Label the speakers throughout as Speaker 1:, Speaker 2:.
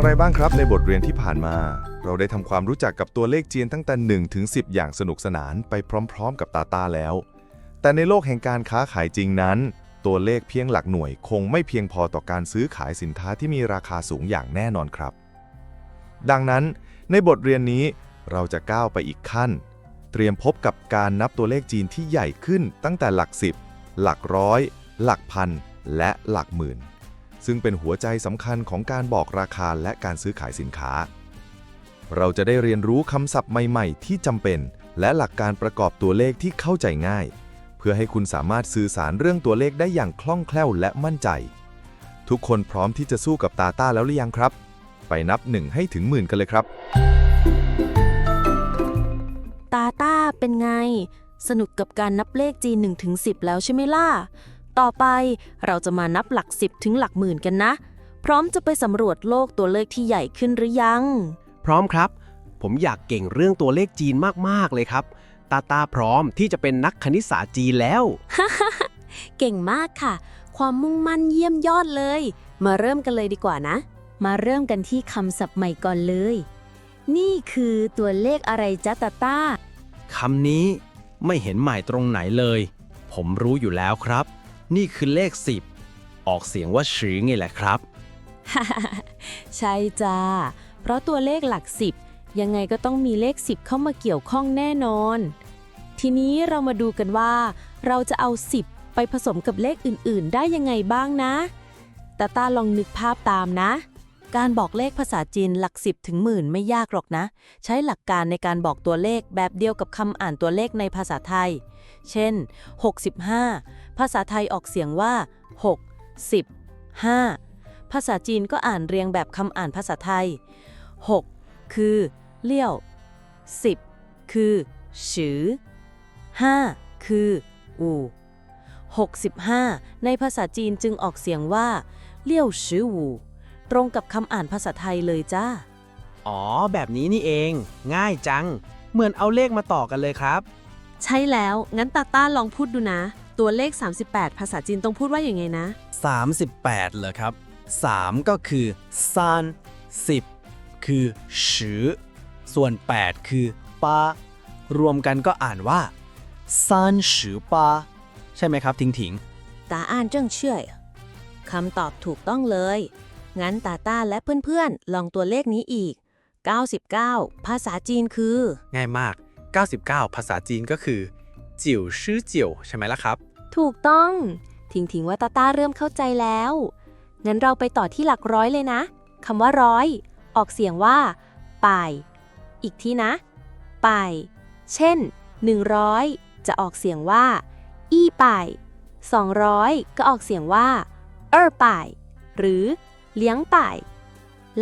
Speaker 1: อย่างไรบ้างครับในบทเรียนที่ผ่านมา เราได้ทำความรู้จักกับตัวเลขจีนตั้งแต่1ถึง10 อย่างสนุกสนานไปพร้อม ๆ กับตาตาแล้ว แต่ในโลกแห่งการค้าขายจริงนั้น ตัวเลขเพียงหลักหน่วยคงไม่เพียงพอต่อการซื้อขายสินค้าที่มีราคาสูงอย่างแน่นอนครับ ดังนั้น ในบทเรียนนี้เราจะก้าวไปอีกขั้น เตรียมพบกับการนับตัวเลขจีนที่ใหญ่ขึ้นตั้งแต่หลัก10หลักร้อย หลักพัน และหลักหมื่น ซึ่งเป็นหัวใจสำคัญของการบอกราคาและการซื้อขายสินค้า เราจะได้เรียนรู้คำศัพท์ใหม่ๆ ที่จำเป็น และหลักการประกอบตัวเลขที่เข้าใจง่าย เพื่อให้คุณสามารถสื่อสารเรื่องตัวเลขได้อย่างคล่องแคล่วและมั่นใจ ทุกคนพร้อมที่จะสู้กับตาต้าแล้วหรือยังครับ ไปนับหนึ่งให้ถึงหมื่นกันเลยครับ
Speaker 2: ตาต้าเป็นไง สนุกกับการนับเลขจีน1ถึง10 แล้วใช่ไหมล่ะ ต่อไป เราจะมานับหลัก10ถึงหลักหมื่นกันนะ พร้อมจะไปสำรวจโลกตัวเลขที่ใหญ่ขึ้นหรือยัง
Speaker 3: พร้อมครับ ผมอยากเก่งเรื่องตัวเลขจีนมาก ๆ เลยครับ ตาตาพร้อมที่จะเป็นนักคณิตศาสตร์จีนแล้ว
Speaker 2: เก่งมากค่ะ ความมุ่งมั่นเยี่ยมยอดเลย มาเริ่มกันเลยดีกว่านะ มาเริ่มกันที่คำศัพท์ใหม่ก่อนเลย นี่คือตัวเลขอะไรจ๊ะตาต้า
Speaker 3: คำนี้ไม่เห็นใหม่ตรงไหนเลย ผมรู้อยู่แล้วครับ นี่คือเลข 10 ออกเสียงว่าชือไงแหละครับ
Speaker 2: ใช่จ้า เพราะตัวเลขหลัก 10 ยังไงก็ต้องมีเลข 10 เข้ามาเกี่ยวข้องแน่นอน ทีนี้เรามาดูกันว่า เราจะเอา 10 ไปผสมกับเลขอื่น ๆ ได้ยังไงบ้างนะตาตาลองนึกภาพตามนะ การบอกเลขภาษาจีนหลัก10ถึงหมื่นไม่ยากหรอกนะ ใช้หลักการในการบอกตัวเลขแบบเดียวกับคำอ่านตัวเลขในภาษาไทย เช่น 65 ภาษาไทยออกเสียงว่า 6 10 5 ภาษาจีนก็อ่านเรียงแบบคำอ่านภาษาไทย 6 คือ เลี่ยว 10 คือชือ 5 คืออู65 ในภาษาจีนจึงออกเสียงว่า เลี่ยวชืออูตรงกับคำอ่านภาษาไทยเลยจ้า
Speaker 3: อ๋อ แบบนี้นี่เอง ง่ายจัง เหมือนเอาเลขมาต่อกันเลยครับ
Speaker 2: ใช่แล้ว งั้นตาต้าลองพูดดูนะ ตัวเลข 38 ภาษาจีนต้องพูดว่าอย่างไงนะ
Speaker 3: 38 เหรอครับ 3 ก็คือซาน10 คือชือส่วน 8 คือปารวมกันก็อ่านว่าซานชือปาใช่ไหมครับทิงถิง
Speaker 2: ตาอ่านเจิ้งเชื่อยคำตอบถูกต้องเลย งั้นตาต้าและเพื่อนๆ ลองตัวเลขนี้อีก 99 ภาษาจีนคือ
Speaker 3: ง่ายมาก 99 ภาษาจีนก็คือ จิ๋วชื่อจิ๋วใช่ไหมล่ะครับ
Speaker 2: ถูกต้องถิงถิงว่าตาต้าเริ่มเข้าใจแล้ว งั้นเราไปต่อที่หลักร้อยเลยนะ คำว่าร้อย ออกเสียงว่า ป่าย อีกทีนะ ป่าย เช่น 100 จะออกเสียงว่า อี้ป่าย200 ก็ออกเสียงว่า เออป่าย หรือ เลี้ยงป่าย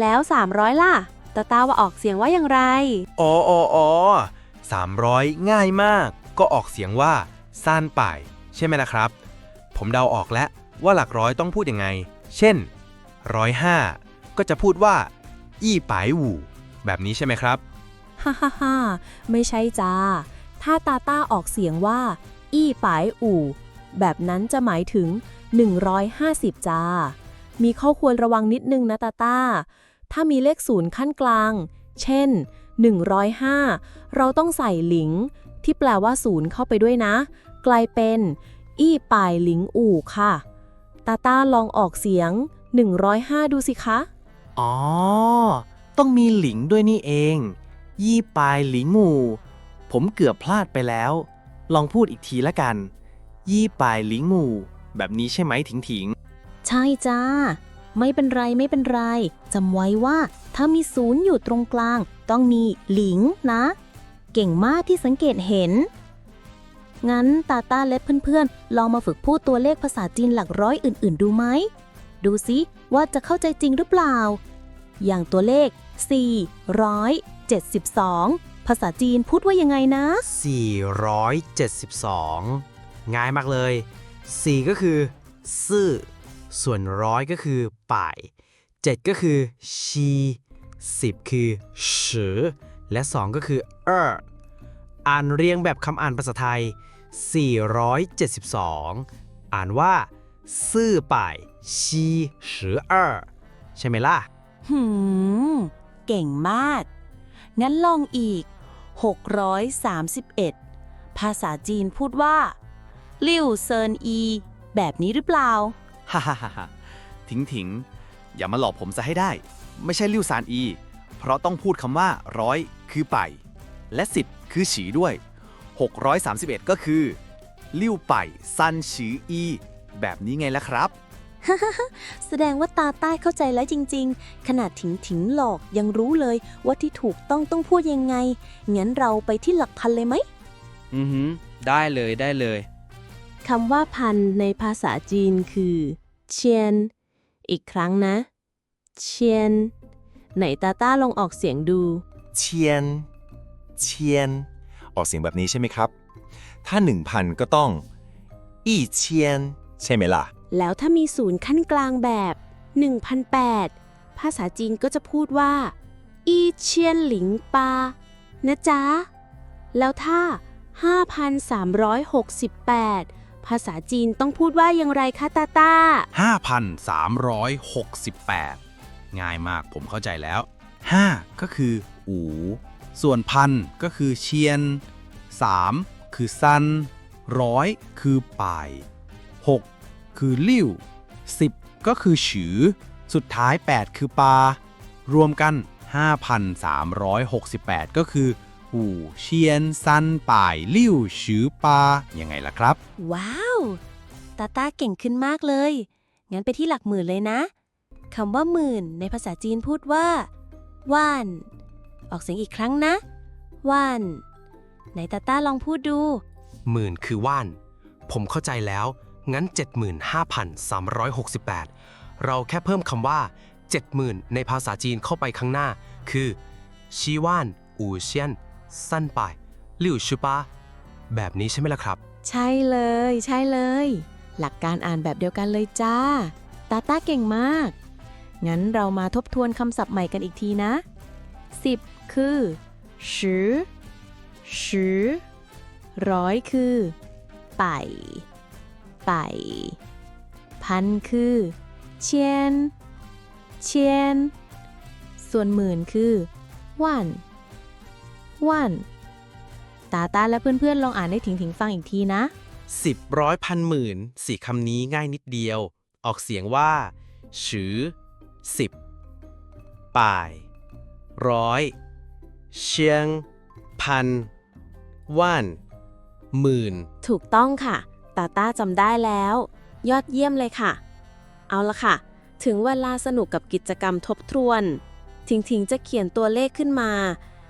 Speaker 2: แล้ว 300 ล่ะตาตาว่าออกเสียงว่าอย่างไร
Speaker 3: อ๋ออ๋ออ๋อ300 ง่ายมาก ก็ออกเสียงว่าซ่านป่าย ใช่ไหมล่ะครับ ผมเดาออกแล้วว่าหลักร้อยต้องพูดยังไง เช่นร้อยห้าก็จะพูดว่า อี้ปายหูแบบนี้ใช่ไหมครับ
Speaker 2: ฮ่าฮ่าฮ่าไม่ใช่จ้า ถ้าตาต้าออกเสียงว่า อี้ปายอู่ แบบนั้นจะหมายถึง 150 จ้า มีข้อควรระวังนิดนึงนะตาต้า ถ้ามีเลขศูนย์ขั้นกลาง เช่น 105 เราต้องใส่หลิง ที่แปลว่าศูนย์เข้าไปด้วยนะ กลายเป็น อี้ปายหลิงอู่ค่ะ ตาต้าลองออกเสียง 105 ดูสิคะ
Speaker 3: อ๋อ ต้องมีหลิงด้วยนี่เอง ยี่ปายหลิงหมู่ผมเกือบพลาดไปแล้ว ลองพูดอีกทีละกัน ยี่ปายหลิงหมู่แบบนี้ใช่ไหมถิงถิง
Speaker 2: ใช่จ้า ไม่เป็นไรไม่เป็นไรจำไว้ว่า ถ้ามีศูนย์อยู่ตรงกลาง ต้องมีหลิงนะ เก่งมากที่สังเกตเห็น งั้นตาตาและเพื่อนๆ ลองมาฝึกพูดตัวเลขภาษาจีนหลักร้อยอื่น ๆ ดูไหม ดูสิว่าจะเข้าใจจริงหรือเปล่า อย่างตัวเลข 472 ภาษาจีนพูดว่ายังไงนะ
Speaker 3: 472 ง่ายมากเลย 4 ก็คือซื่อ ส่วนร้อยก็คือป่าย 7 ก็คือชี10 คือชือและ 2 ก็คือเอออ่านเรียงแบบคำอ่านภาษาไทย 472 อ่านว่าซื่อป่ายชีชือเออใช่ไหมล่ะ
Speaker 4: หืม เก่งมาก งั้นลองอีก 631 ภาษาจีนพูดว่าลิ่วเซินอี แบบนี้หรือเปล่า
Speaker 5: ฮ่าฮ่าฮ่าฮ่าถิงถิง อย่ามาหลอกผมซะให้ได้ ไม่ใช่ลิ่วซานอี เพราะต้องพูดคำว่าร้อยคือไป และ10คือฉีด้วย 631 ก็คือลิ่วไปซันฉีอี แบบนี้ไงล่ะครับ
Speaker 4: แสดงว่าตาใต้เข้าใจแล้วจริง ๆ ขนาดถิงถิงหลอกยังรู้เลยว่าที่ถูกต้องต้องพูดยังไง งั้นเราไปที่หลักพันเลยไหม
Speaker 3: อือหือ ได้เลยได้เลย
Speaker 2: คำว่าพันในภาษาจีนคือ เชียน อีกครั้งนะ เชียน ไหนตาต้าลองออกเสียงดู
Speaker 6: เชียน เชียน ออกเสียงแบบนี้ใช่ไหมครับ ถ้า 1,000 ก็ต้องอีเชียนใช่ไหมล่ะ
Speaker 2: แล้วถ้ามีศูนย์ขั้นกลางแบบ1,008ภาษาจีนก็จะพูดว่า อีเชียนหลิงปา นะจ๊ะ แล้วถ้า 5,368 ภาษาจีนต้องพูดว่าอย่างไรคะตาตา
Speaker 7: 5,368 ง่ายมากผมเข้าใจแล้ว 5 ก็คือ อู ส่วนพันก็คือเชียน 3 คือซันร้อยคือป่าย 6 คือลิ่ว 10 ก็คือฉือ สุดท้าย 8 คือปา รวมกัน 5,368 ก็คืออูเชียนซันป่ายลิ่วฉือปา ยังไงล่ะครับ
Speaker 4: ว้าว ตาตาเก่งขึ้นมากเลย งั้นไปที่หลักหมื่นเลยนะคำว่าหมื่นในภาษาจีนพูดว่าว่าน ออกเสียงอีกครั้งนะ ว่าน ไหนตาต้าลองพูดดู
Speaker 8: หมื่นคือว่าน ผมเข้าใจแล้ว งั้น 75,368 เราแค่เพิ่มคำว่า 70,000 ในภาษาจีนเข้าไปข้างหน้า คือชีว่าน อูเซียน สั้นป่ายลิ่วชูปาแบบนี้ใช่ไหมล่ะครับ
Speaker 2: ใช่เลย ใช่เลย หลักการอ่านแบบเดียวกันเลยจ้า ตาต้าเก่งมาก งั้นเรามาทบทวนคำศัพท์ใหม่กันอีกทีนะ 10 คือชือชือร้อยคือ ไป ไป พันคือ เชียน เชียน ส่วนหมื่นคือว่านว่านตาตาและเพื่อนๆลองอ่านให้ถิงถิงฟังอีกทีนะ
Speaker 3: สิบร้อยพันหมื่นสี่คำนี้ง่ายนิดเดียว ออกเสียงว่าชือสิบป่าย ร้อยเชียง พัน ว่าน หมื่น
Speaker 2: ถูกต้องค่ะ ตาต้าจำได้แล้ว ยอดเยี่ยมเลยค่ะ เอาละค่ะ ถึงเวลาสนุกกับกิจกรรมทบทวนถิงถิงๆจะเขียนตัวเลขขึ้นมา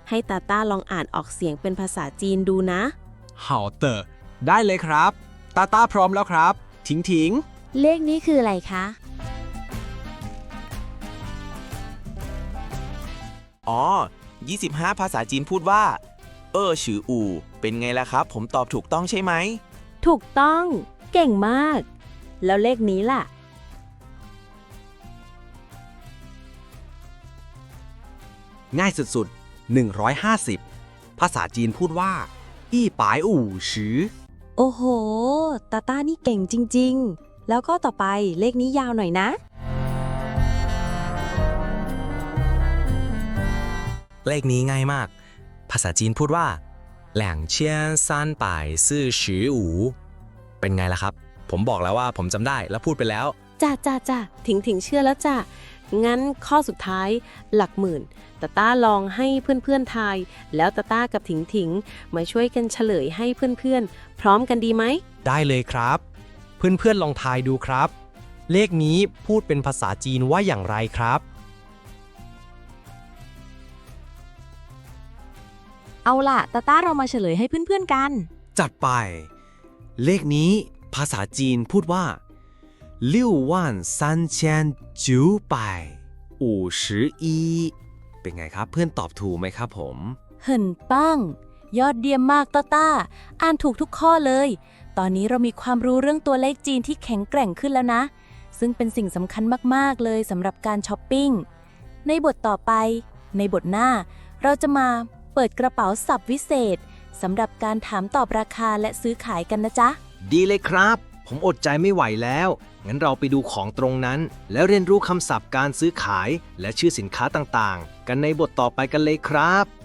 Speaker 2: ให้ตาต้าลองอ่านออกเสียงเป็นภาษาจีนดูนะ
Speaker 7: เห่าเตอร์ได้เลยครับ ตาตาพร้อมแล้วครับถิงถิง
Speaker 2: เลขนี้คืออะไรคะ
Speaker 3: อ๋อ 25 ภาษาจีนพูดว่า เออฉืออู่เป็นไงล่ะครับ ผมตอบถูกต้องใช่ไหม
Speaker 2: ถูกต้อง เก่งมาก แล้วเลขนี้ล่ะ
Speaker 7: ง่ายสุดๆ 150 ภาษาจีนพูดว่า อี้ปายอู่ชือ
Speaker 4: โอ้โห ตาต้านี่เก่งจริง ๆ แล้วก็ต่อไปเลขนี้ยาวหน่อยนะ
Speaker 8: เลขนี้ง่ายมาก ภาษาจีนพูดว่าแหล่งเชีย
Speaker 4: นซานป่ายซื่อฉีอู
Speaker 8: เป็นไงล่ะครับ ผมบอกแล้วว่าผมจำได้แล้วพูดไปแล้ว
Speaker 2: จ้าจ้าจ้าถิงถิงเชื่อแล้วจ้างั้นข้อสุดท้ายหลักหมื่นตาต้าลองให้เพื่อนเพื่อนทาย แล้วตาต้ากับถิงถิงมาช่วยกันเฉลยให้เพื่อนเพื่อนพร้อมกันดีไหม
Speaker 3: ได้เลยครับ เพื่อนเพื่อนลองทายดูครับ เลขนี้พูดเป็นภาษาจีนว่าอย่างไรครับ
Speaker 4: เอาล่ะตาต้าเรามาเฉลยให้เพื่อนๆกัน
Speaker 3: จัดไป เลขนี้ภาษาจีนพูดว่าลิ้วว่านซันเชียนจิวไปอู่ชืออีเป็นไงครับเพื่อนตอบถูกไหมครับผม
Speaker 4: เหินปังยอดเดียมมากตาต้า อ่านถูกทุกข้อเลย ตอนนี้เรามีความรู้เรื่องตัวเลขจีนที่แข็งแกร่งขึ้นแล้วนะ ซึ่งเป็นสิ่งสำคัญมากๆเลยสำหรับการช้อปปิ้ง ในบทต่อไป ในบทหน้า เราจะมา ปิดกระเป๋าสับวิเศษสำหรับการถามตอบราคาและซื้อขายกันนะจ๊ะ
Speaker 3: ดีเลยครับผผมอดใจไม่ไหวแล้ว งั้นเราไปดูของตรงนั้น แล้วเรียนรู้คำศัพท์การซื้อขาย และชื่อสินค้าต่างๆ กันในบทต่อไปกันเลยครับ